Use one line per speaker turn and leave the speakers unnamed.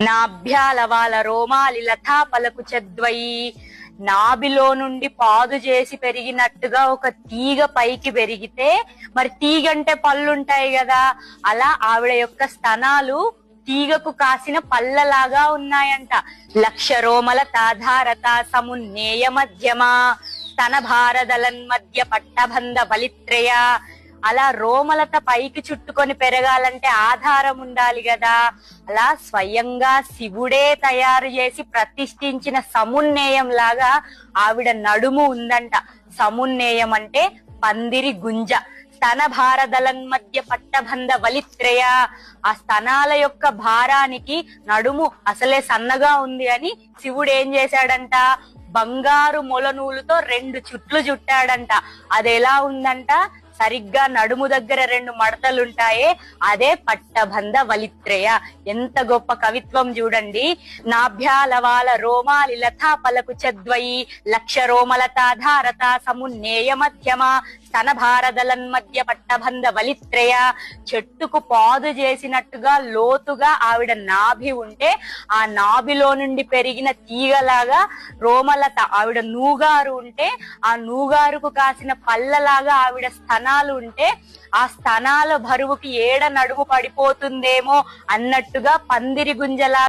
నాభ్యాలవాల రోమాలి లతా పలకు చద్వయి నాభిలో నుండి పాదు చేసి పెరిగినట్టుగా ఒక తీగ పైకి పెరిగితే మరి తీగ అంటే పళ్ళుంటాయి కదా అలా ఆవిడ యొక్క స్తనాలు తీగకు కాసిన పళ్ళలాగా ఉన్నాయంట. లక్ష రోమల తాధారత సమున్నేయ మధ్యమా. స్తన భారదలన్ మధ్య పట్టబంధ బలిత్రయ. అలా రోమలత పైకి చుట్టుకొని పెరగాలంటే ఆధారం ఉండాలి కదా అలా స్వయంగా శివుడే తయారు చేసి ప్రతిష్ఠించిన సమున్నేయం లాగా ఆవిడ నడుము ఉందంట. సమున్నేయం అంటే పందిరి గుంజ. స్తన భారదలం మధ్య పట్టబంధ వలిత్రయ. ఆ స్తనాల యొక్క భారానికి నడుము అసలే సన్నగా ఉంది అని శివుడు ఏం చేశాడంట? బంగారు మొల నూలుతో రెండు చుట్లు చుట్టాడంట. అది ఎలా ఉందంట? సరిగ్గా నడుము దగ్గర రెండు మడతలుంటాయే అదే పట్టబంధ వలిత్రయ. ఎంత గొప్ప కవిత్వం చూడండి. నాభ్యాలవాల రోమాలి లతా పలకు చద్వయి లక్ష రోమలతాధారత సమున్నేయ మధ్యమ స్తన పట్టబంధ వలిత్రయ చెట్టుకు పాదు చేసినట్టుగా లోతుగా ఆవిడ నాభి ఉంటే ఆ నాభిలో నుండి పెరిగిన తీగలాగా రోమలత ఆవిడ నూగారు ఉంటే ఆ నూగారుకు కాసిన పళ్ళలాగా ఆవిడ స్తనాలు ఉంటే ఆ స్తనాల బరువుకి ఏడ నడుము పడిపోతుందేమో అన్నట్టుగా పందిరి గుంజలా